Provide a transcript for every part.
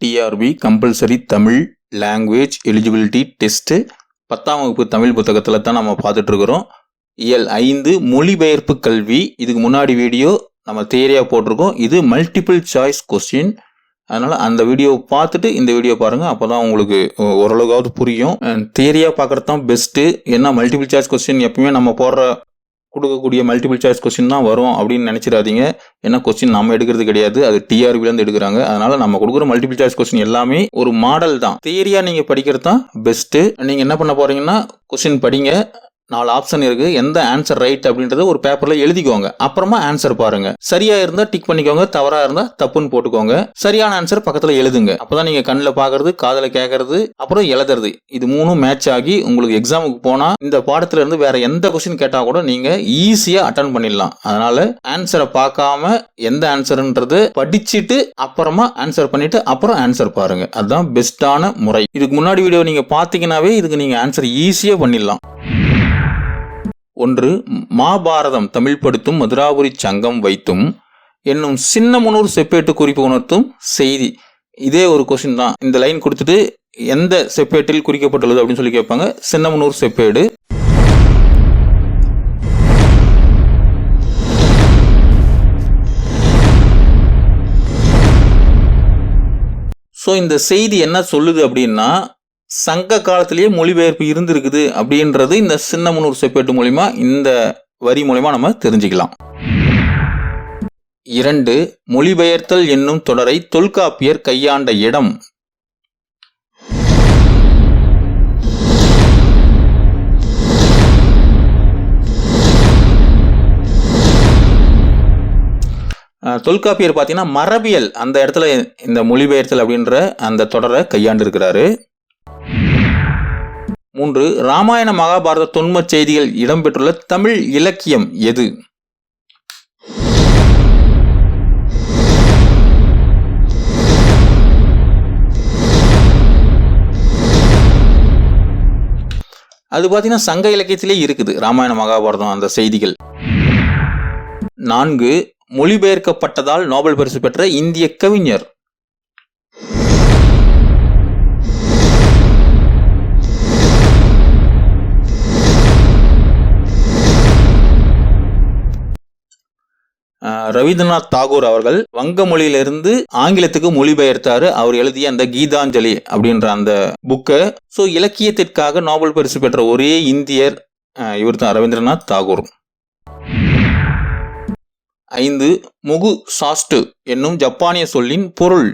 TRB compulsory Tamil language eligibility test பத்தாம் வகுப்பு தமிழ் புத்தகத்தில் தான் நம்ம பார்த்துட்ருக்குறோம். இயல் ஐந்து மொழிபெயர்ப்பு கல்வி. இதுக்கு முன்னாடி வீடியோ நம்ம தேரியாக போட்டிருக்கோம். இது மல்டிபிள் சாய்ஸ் கொஸ்டின் அதனால் அந்த வீடியோவை பார்த்துட்டு இந்த வீடியோ பாருங்கள் அப்போ தான் உங்களுக்கு ஓ- ஓரளவுக்காவது புரியும். தேரியாக பார்க்குறது தான் பெஸ்ட்டு ஏன்னா மல்டிபிள் சாய்ஸ் கொஸ்டின் எப்பவுமே நம்ம போடுற கொடுக்கக்கூடிய மல்டிபிள் சாய்ஸ் கொஸ்டின் தான் வரும் அப்படின்னு நினச்சிடாதீங்க. ஏன்னா கொஸ்டின் நம்ம எடுக்கிறது கிடையாது. அது டிஆர்பிலேருந்து எடுக்கிறாங்க. அதனால நம்ம கொடுக்குற மல்டிபிள் சாய்ஸ் கொஸ்டின் எல்லாமே ஒரு மாடல் தான். தியரியாக நீங்கள் படிக்கிறது தான் பெஸ்ட்டு நீங்கள் என்ன பண்ண போகிறீங்கன்னா கொஸ்டின் படிங்க. நாலு ஆப்ஷன் இருக்கு. எந்த ஆன்சர் ரைட் அப்படின்றத ஒரு பேப்பர்ல எழுதிக்கோங்க. அப்புறமா ஆன்சர் பாருங்க. சரியா இருந்தா டிக் பண்ணிக்கோங்க. தவறா இருந்தா தப்புன்னு போட்டுக்கோங்க. சரியான ஆன்சர் பக்கத்துல எழுதுங்க. அப்பதான் நீங்க கண்ணில் பாக்குறது காதில் கேட்கறது அப்புறம் எழுதுறது. இது மூணும் மேட்ச் ஆகி உங்களுக்கு எக்ஸாமுக்கு போனா இந்த பாடத்துல இருந்து வேற எந்த கொஸ்டின் கேட்டா கூட நீங்க ஈஸியா அட்டன் பண்ணிடலாம். அதனால ஆன்சரை பார்க்காம எந்த ஆன்சர்ன்றது படிச்சுட்டு அப்புறமா ஆன்சர் பண்ணிட்டு அப்புறம் ஆன்சர் பாருங்க. அதுதான் பெஸ்டான முறை. இதுக்கு முன்னாடி வீடியோ நீங்க பாத்தீங்கன்னாவே இதுக்கு நீங்க ஆன்சர் ஈஸியா பண்ணிடலாம். ஒன்று மாபாரதம் தமிழ் படுத்தும் மதுராபுரி சங்கம் வைத்தும் என்னும் சின்னமுனூர் செப்பேட்டு குறிப்பு உணர்த்தும் செய்தி. இதே ஒரு கொஸ்டின் தான். இந்த லைன் கொடுத்துட்டு எந்த செப்பேட்டில் குறிக்கப்பட்டுள்ளது அப்படின்னு சொல்லி கேட்பாங்க. சின்னமனூர் செப்பேடு. ஸோ இந்த செய்தி என்ன சொல்லுது அப்படின்னா சங்க காலத்திலேயே மொழிபெயர்ப்பு இருந்திருக்குது அப்படின்றது இந்த சின்னமனூர் செப்பேட்டு மூலிமா இந்த வரி மூலிமா நம்ம தெரிஞ்சுக்கலாம். இரண்டு மொழிபெயர்த்தல் என்னும் தொடரை தொல்காப்பியர் கையாண்ட இடம். தொல்காப்பியர் பார்த்தீங்கன்னா மரபியல் அந்த இடத்துல இந்த மொழிபெயர்த்தல் அப்படின்ற அந்த தொடரை கையாண்டு இருக்கிறாரு மூன்று ராமாயண மகாபாரத தொன்மச் செய்திகள் இடம்பெற்றுள்ள தமிழ் இலக்கியம் எது? அது பார்த்தீங்கன்னா சங்க இலக்கியத்திலே இருக்குது ராமாயண மகாபாரதம் அந்த செய்திகள். நான்கு மொழிபெயர்க்கப்பட்டதால் நோபல் பரிசு பெற்ற இந்திய கவிஞர். ரவீந்திரநாத் தாகூர் அவர்கள் வங்க மொழியிலிருந்து ஆங்கிலத்துக்கு மொழிபெயர்த்தாரு. அவர் எழுதிய அந்த கீதாஞ்சலி அப்படின்ற அந்த புக்கை. ஸோ இலக்கியத்திற்காக நோபல் பரிசு பெற்ற ஒரே இந்தியர் இவர் தான் ரவீந்திரநாத் தாகூர். ஐந்து முகு சாஸ்டு என்னும் ஜப்பானிய சொல்லின் பொருள்.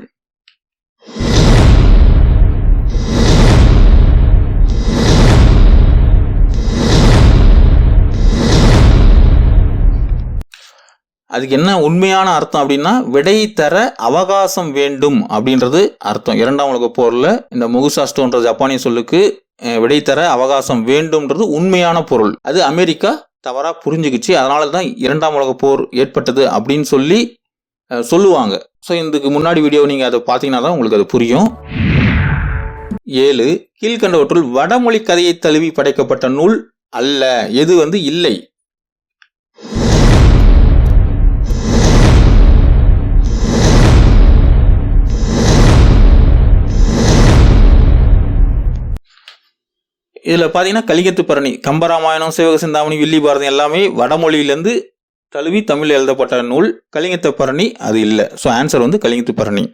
அதுக்கு என்ன உண்மையான அர்த்தம் அப்படின்னா விடை தர அவகாசம் வேண்டும் அப்படின்றது அர்த்தம். இரண்டாம் உலக போரில் இந்த முகுசாஸ்டோன்ற ஜப்பானிய சொல்லுக்கு விடை தர அவகாசம் வேண்டும்ன்றது உண்மையான பொருள். அது அமெரிக்கா தவறாக புரிஞ்சுக்கிச்சு. அதனால தான் இரண்டாம் உலக போர் ஏற்பட்டது அப்படின்னு சொல்லி சொல்லுவாங்க. ஸோ இதுக்கு முன்னாடி வீடியோ நீங்கள் அதை பார்த்தீங்கன்னா தான் உங்களுக்கு அது புரியும். ஏழு கீழ்கண்டவற்றுள் வடமொழி கதையை தழுவி படைக்கப்பட்ட நூல் அல்ல. எது வந்து இல்லை? இதில் பார்த்தீங்கன்னா கலிங்கத்து பரணி கம்பராமாயணம் சிவக சிந்தாமணி வில்லி பாரதம் எல்லாமே வடமொழியிலேருந்து தழுவி தமிழில் எழுதப்பட்ட நூல். கலிங்கத்து பரணி அது இல்லை. ஸோ ஆன்சர் வந்து கலிங்கத்து பரணி.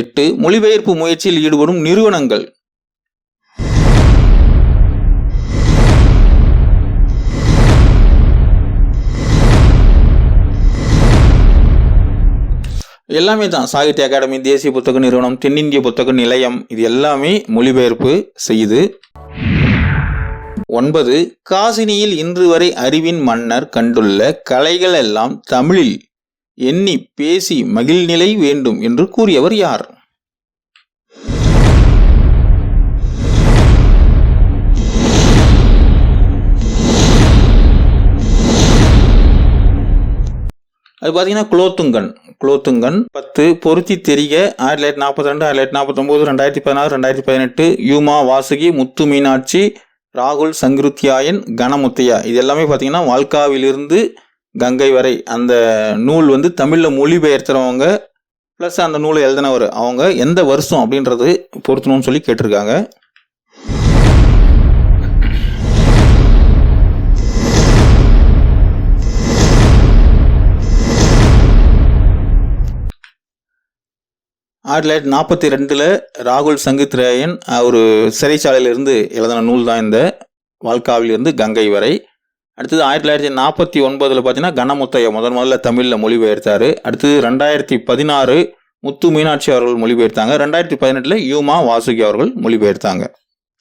எட்டு மொழிபெயர்ப்பு முயற்சியில் ஈடுபடும் நிறுவனங்கள். எல்லாமே தான். சாகித்ய அகாடமி தேசிய புத்தக நிறுவனம் தென்னிந்திய புத்தக நிலையம் இது எல்லாமே மொழிபெயர்ப்பு செய்யுது ஒன்பது காசினியில் இன்று வரை அறிவின் மன்னர் கண்டுள்ள கலைகள் எல்லாம் தமிழில் எண்ணி பேசி மகிழ்நிலை வேண்டும் என்று கூறியவர் யார்? அது பார்த்தீங்கன்னா குலோத்துங்கன். குலோத்துங்கன் பத்து பொருத்தி தெரிய ஆயிரத்தி தொள்ளாயிரத்தி நாற்பத்தி ரெண்டு ஆயிரத்தி தொள்ளாயிரத்தி நாற்பத்தொம்போது ரெண்டாயிரத்தி பதினாறு ரெண்டாயிரத்தி பதினெட்டு யூமா வாசுகி முத்து மீனாட்சி ராகுல் சங்கிருத்தியாயன் கணமுத்தையா இது எல்லாமே பார்த்தீங்கன்னா வால்காவிலிருந்து கங்கை வரை. அந்த நூல் வந்து தமிழில் மொழிபெயர்த்துறவங்க ப்ளஸ் அந்த நூலை எழுதினவர். அவங்க எந்த வருஷம் அப்படின்றது பொருத்தணும்னு சொல்லி கேட்டிருக்காங்க. ஆயிரத்தி தொள்ளாயிரத்தி நாற்பத்தி ரெண்டில் ராகுல் சங்கித்ரேயன் ஒரு சிறைச்சாலையிலிருந்து எழுதின நூல் தான் இந்த வாழ்க்காவிலிருந்து கங்கை வரை. அடுத்தது ஆயிரத்தி தொள்ளாயிரத்தி நாற்பத்தி ஒன்பதில் பார்த்தீங்கன்னா கனமுத்தைய முதன் முதல்ல தமிழில் மொழிபெயர்த்தார். அடுத்தது ரெண்டாயிரத்தி பதினாறு முத்து மீனாட்சி அவர்கள் மொழிபெயர்த்தாங்க. ரெண்டாயிரத்தி பதினெட்டில் யூமா வாசுகி அவர்கள் மொழிபெயர்த்தாங்க.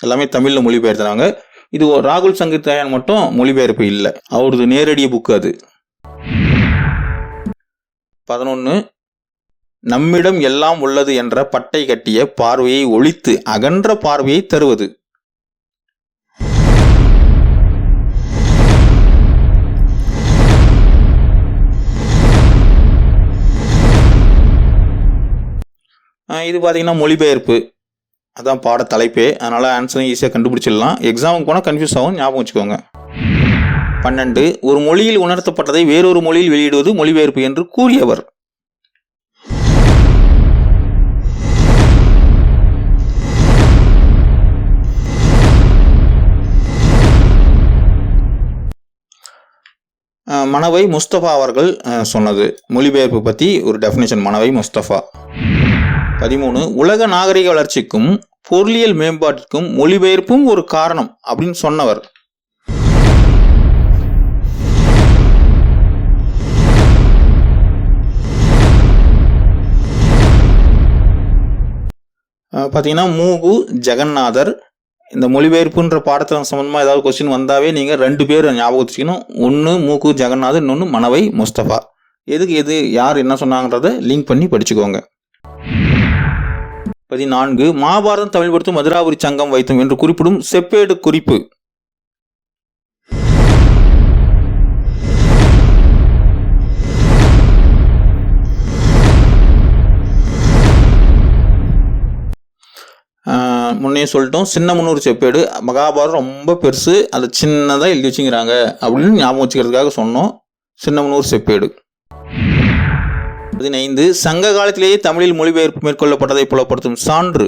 எல்லாமே தமிழில் மொழிபெயர்த்தாங்க இது ஒரு ராகுல் சங்கித்ராயன் மட்டும் மொழிபெயர்ப்பு இல்லை. அவரது நேரடிய புக்கு அது. பதினொன்று நம்மிடம் எல்லாம் உள்ளது என்ற பட்டை கட்டிய பார்வையை ஒழித்து அகன்ற பார்வையை தருவது. இது பார்த்தீங்கன்னா மொழிபெயர்ப்பு. அதான் பாட தலைப்பே. அதனால் ஆன்சரும் ஈஸியாக கண்டுபிடிச்சிடலாம். எக்ஸாமுக்கு போனால் கன்ஃபியூஸ் ஆகும். ஞாபகம் வச்சுக்கோங்க. பன்னெண்டு ஒரு மொழியில் உணர்த்தப்பட்டதை வேறொரு மொழியில் வெளியிடுவது மொழிபெயர்ப்பு என்று கூறியவர். மனவை முஸ்தபா அவர்கள் சொன்னது. மொழிபெயர்ப்பு பற்றி ஒரு டெஃபினேஷன் மனவை முஸ்தபா. பதிமூணு உலக நாகரிக வளர்ச்சிக்கும் பொருளியல் மேம்பாட்டிற்கும் மொழிபெயர்ப்பும் ஒரு காரணம் அப்படின்னு சொன்னவர். பார்த்தீங்கன்னா மூகு ஜெகநாதர் இந்த மொழிபெயர்ப்புன்ற பாடத்தின் சம்மந்தமாக ஏதாவது கொஸ்டின் வந்தாவே நீங்கள் ரெண்டு பேர் ஞாபகம் வச்சுக்கணும். ஒன்று மூக்கு ஜெகநாதன் இன்னொன்று மனவை முஸ்தபா. எதுக்கு எது யார் என்ன சொன்னாங்கன்றதை லிங்க் பண்ணி படிச்சுக்கோங்க. பதினான்கு மகாபாரதம் தமிழ்படுத்தும் மதுராபுரி சங்கம் வைத்தும் என்று குறிப்பிடும் செப்பேடு குறிப்பு. முன்னே சொல்லிட்டோம். சின்னமனூர் செப்பேடு மகாபாரதம் ரொம்ப பெருசு அதை சின்னதாக எழுதி வச்சுங்கிறாங்க அப்படின்னு ஞாபகம் வச்சுக்கிறதுக்காக சொன்னோம். சின்னமனூர் செப்பேடு. பதினைந்து சங்க காலத்திலேயே தமிழில் மொழிபெயர்ப்பு மேற்கொள்ளப்பட்டதை புலப்படுத்தும் சான்று.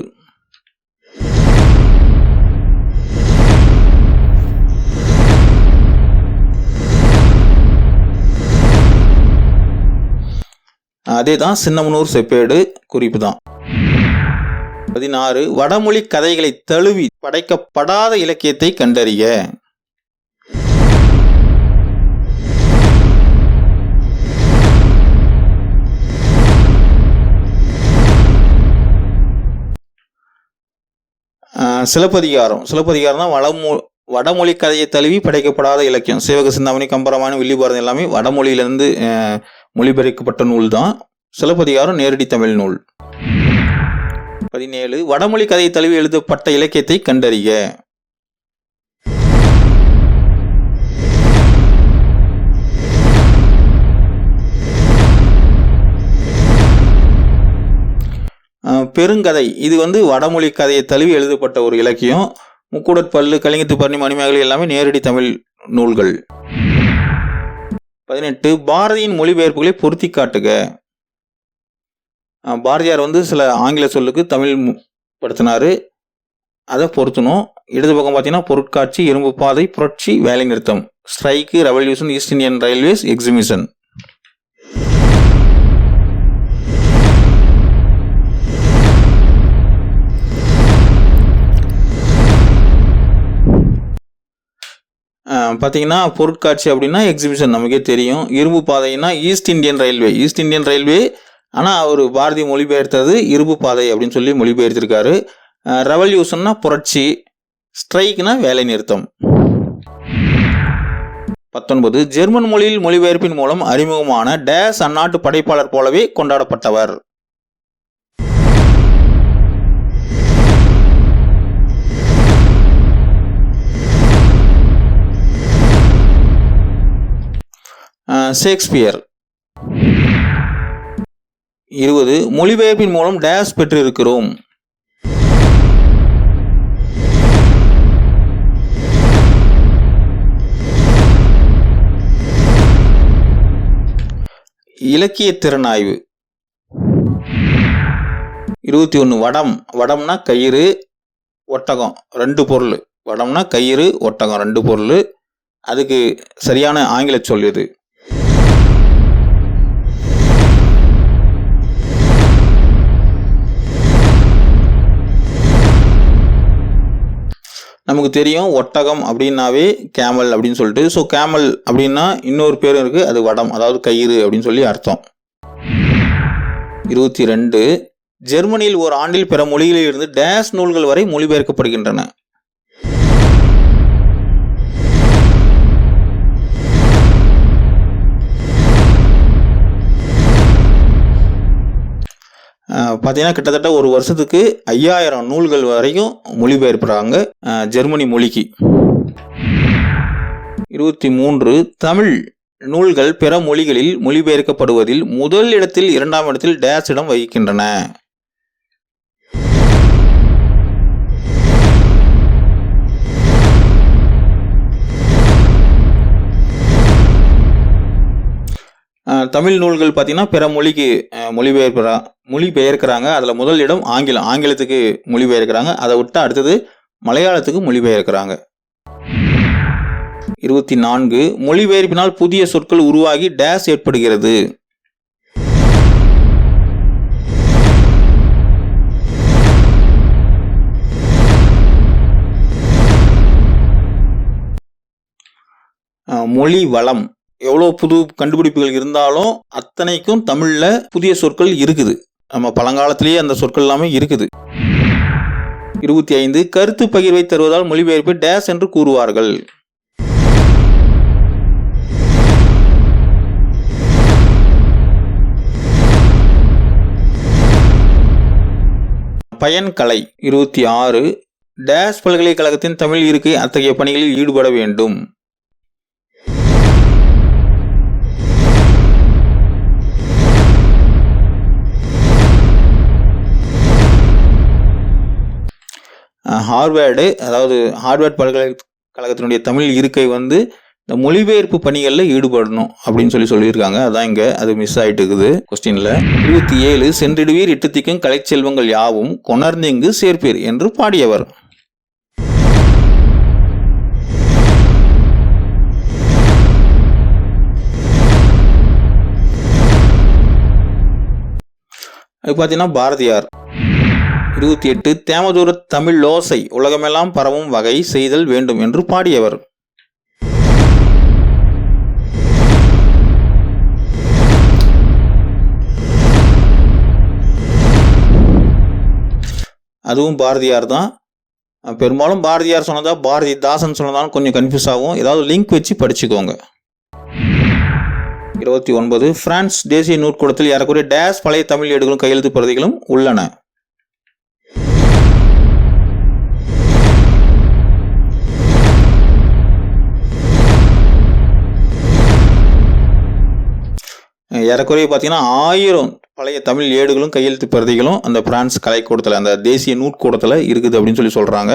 அதே தான் சின்னமனூர் செப்பேடு குறிப்பு தான் பதினாறு வடமொழி கதைகளை தழுவி படைக்கப்படாத இலக்கியத்தை கண்டறிய. சிலப்பதிகாரம் சிலப்பதிகாரம். தான் வடமொ வடமொழி கதையை தழுவி படைக்கப்படாத இலக்கியம். சிவக சிந்தாமணி கம்பராமாயணம் வில்லிபாரதம் எல்லாமே வடமொழியிலிருந்து மொழிபெயர்க்கப்பட்ட நூல் தான் சிலப்பதிகாரம் நேரடி தமிழ் நூல். பதினேழு வடமொழி கதையை தழுவி எழுதப்பட்ட இலக்கியத்தை கண்டறிய. பெருங்கதை. இது வந்து வடமொழி கதையை தழுவி எழுதப்பட்ட ஒரு இலக்கியம். முக்கூடற்பல்லு கலிங்கத்து பரணி மணிமேகலை எல்லாமே நேரடி தமிழ் நூல்கள். பதினெட்டு பாரதியின் மொழிபெயர்ப்புகளை பொருத்தி காட்டுக. பாரதியார் வந்து சில ஆங்கில சொல்லுக்கு தமிழ் படுத்தினார். அதை பொருத்தணும். இடது பக்கம் பார்த்தீங்கன்னா பொருட்காட்சி இரும்பு பாதை புரட்சி வேலை நிறுத்தம். Strike revolution east Indian railways exhibition பார்த்தீங்கன்னா பொருட்காட்சி அப்படின்னா எக்ஸிபிஷன் நமக்கே தெரியும். இரும்பு பாதைன்னா east Indian railway east Indian railway ஆனால் அவர் பாரதி மொழிபெயர்த்தது இருபு பாதை அப்படின்னு சொல்லி மொழிபெயர்த்திருக்காரு. ரெவல்யூஷன்னா புரட்சி ஸ்ட்ரைக்னா வேலை நிறுத்தம். பத்தொன்பது ஜெர்மன் மொழியில் மொழிபெயர்ப்பின் மூலம் அறிமுகமான டேஸ் அந்நாட்டு படைப்பாளர் போலவே கொண்டாடப்பட்டவர். ஷேக்ஸ்பியர். இருபது மொழிபெயர்ப்பின் மூலம் டேஸ் பெற்றிருக்கிறோம். இலக்கிய திறனாய்வு. இருபத்தி ஒன்று வடம். வடம்னா கயிறு ஒட்டகம் ரெண்டு பொருள். வடம்னா கயிறு ஒட்டகம் ரெண்டு பொருள். அதுக்கு சரியான ஆங்கில சொல் இது நமக்கு தெரியும் ஒட்டகம் அப்படின்னாவே கேமல் அப்படின்னு சொல்லிட்டு. ஸோ கேமல் அப்படின்னா இன்னொரு பேரும் இருக்குது அது வடம் அதாவது கயிறு அப்படின்னு சொல்லி அர்த்தம். இருபத்தி ரெண்டு ஜெர்மனியில் ஒரு ஆண்டில் பிற மொழிகளில் இருந்து டேஸ் நூல்கள் வரை மொழிபெயர்க்கப்படுகின்றன. பார்த்தீங்கன்னா கிட்டத்தட்ட ஒரு வருஷத்துக்கு ஐயாயிரம் நூல்கள் வரைக்கும் மொழிபெயர்ப்புறாங்க ஜெர்மனி மொழிக்கு. இருபத்தி மூன்று தமிழ் நூல்கள் பிற மொழிகளில் மொழிபெயர்க்கப்படுவதில் முதல் இடத்தில் இரண்டாம் இடத்தில் டேஸ் இடம் வகிக்கின்றன. தமிழ் நூல்கள் பார்த்தீங்கன்னா பிற மொழிக்கு அஹ் மொழிபெயர்க்கிறா மொழிபெயர்க்கிறாங்க. அதில் முதல் இடம் ஆங்கிலம். ஆங்கிலத்துக்கு மொழிபெயர்க்கிறாங்க. அதை விட்டு அடுத்தது மலையாளத்துக்கு மொழிபெயர்க்கிறாங்க. இருபத்தி நான்கு. மொழிபெயர்ப்பினால் புதிய சொற்கள் உருவாகி டேஸ் ஏற்படுகிறது. மொழி வளம் எவ்வளோ புது கண்டுபிடிப்புகள் இருந்தாலும் அத்தனைக்கும் தமிழில் புதிய சொற்கள் இருக்குது. நம்ம பழங்காலத்திலேயே அந்த சொற்கள் எல்லாமே இருக்குது. இருபத்தி ஐந்து கருத்து பகிர்வை தருவதால் மொழிபெயர்ப்பு டேஸ் என்று கூறுவார்கள். பயன்கலை இருபத்தி ஆறு டேஸ் பல்கலைக்கழகத்தின் தமிழ் இருக்கை அத்தகைய பணிகளில் ஈடுபட வேண்டும். ஹார்வேர்டு அதாவது ஹார்வேர்ட் பல்கலைக்கழகத்தினுடைய தமிழ் இருக்கை வந்து இந்த மொழிபெயர்ப்பு பணிகளில் ஈடுபடணும் அப்படின்னு சொல்லி சொல்லியிருக்காங்க. அதான் இங்கே அது மிஸ் ஆகிட்டு இருக்குது கொஸ்டினில் இருபத்தி ஏழு சென்றிடுவீர் இட்டுத்திக்கும் கலைச்செல்வங்கள் யாவும் கொணர்ந்திங்கு சேர்ப்பீர் என்று பாடியவர். அது பார்த்தீங்கன்னா பாரதியார். இருபத்தி எட்டு தேமதூர தமிழ் லோசை உலகமெல்லாம் பரவும் வகை செய்தல் வேண்டும் என்று பாடியவர். அதுவும் பாரதியார் தான். பெரும்பாலும் பாரதியார் சொன்னதா பாரதிதாசன் சொன்னதான்னு கொஞ்சம் கன்ஃபியூஸ் ஆகும். ஏதாவது லிங்க் வச்சு படிச்சுக்கோங்க. இருபத்தி ஒன்பது பிரான்ஸ் தேசிய நூற்கூடத்தில் ஏறக்குறைய டேஸ் பழைய தமிழ் ஏடுகளும் கையெழுத்து பிரதிகளும் உள்ளன. ஏறக்குறைய பார்த்தீங்கன்னா ஆயிரம் பழைய தமிழ் ஏடுகளும் கையெழுத்து பிரதிகளும் அந்த பிரான்ஸ் கலைக்கூடத்தில் அந்த தேசிய நூற்கூடத்தில் இருக்குது அப்படின்னு சொல்லி சொல்கிறாங்க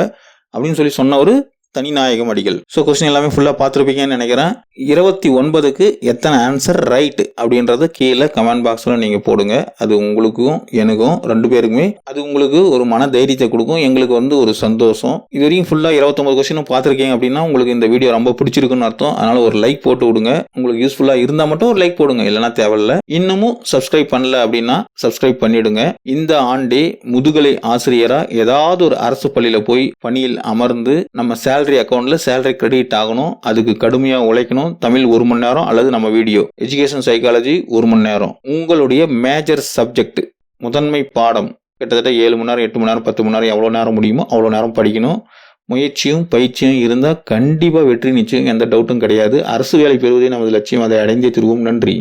அப்படின்னு சொல்லி சொன்ன ஒரு தனிநாயகம் அடிகள். ஸோ கொஸ்டின் எல்லாமே ஃபுல்லாக பார்த்துருப்பீங்கன்னு நினைக்கிறேன். இருபத்தி ஒன்பதுக்கு எத்தனை ஆன்சர் ரைட் அப்படின்றத கீழே கமெண்ட் பாக்ஸில் நீங்கள் போடுங்க. அது உங்களுக்கும் எனக்கும் ரெண்டு பேருக்குமே. அது உங்களுக்கு ஒரு மன தைரியத்தை கொடுக்கும். எங்களுக்கு வந்து ஒரு சந்தோஷம். இது வரைக்கும் ஃபுல்லாக இருபத்தொம்பது கொஸ்டினும் பார்த்துருக்கீங்க அப்படின்னா உங்களுக்கு இந்த வீடியோ ரொம்ப பிடிச்சிருக்குன்னு அர்த்தம். அதனால் ஒரு லைக் போட்டு விடுங்க. உங்களுக்கு யூஸ்ஃபுல்லாக இருந்தால் மட்டும் ஒரு லைக் போடுங்க. இல்லைனா தேவையில்ல. இன்னமும் சப்ஸ்கிரைப் பண்ணல அப்படின்னா சப்ஸ்கிரைப் பண்ணிடுங்க. இந்த ஆண்டே முதுகலை ஆசிரியராக ஏதாவது ஒரு அரசு பள்ளியில் போய் பணியில் அமர்ந்து நம்ம சேலரி அக்கௌண்ட்ல சேலரி கிரெடிட் ஆகணும் அதுக்கு கடுமையா உழைக்கணும் தமிழ் ஒரு மணி நேரம் அல்லது நம்ம வீடியோ எஜுகேஷன் சைக்காலஜி ஒரு மணி நேரம். உங்களுடைய மேஜர் சப்ஜெக்ட் முதன்மை பாடம் கிட்டத்தட்ட ஏழு மணி நேரம் எட்டு மணி நேரம் பத்து மணி நேரம் எவ்வளோ நேரம் முடியுமோ அவ்வளோ நேரம் படிக்கணும். முயற்சியும் பயிற்சியும் இருந்தால் கண்டிப்பாக வெற்றி நிச்சயம் எந்த டவுட்டும் கிடையாது. அரசு வேலை பெறுவதே நமது லட்சியம் அதை அடைந்தே திருவோம். நன்றி.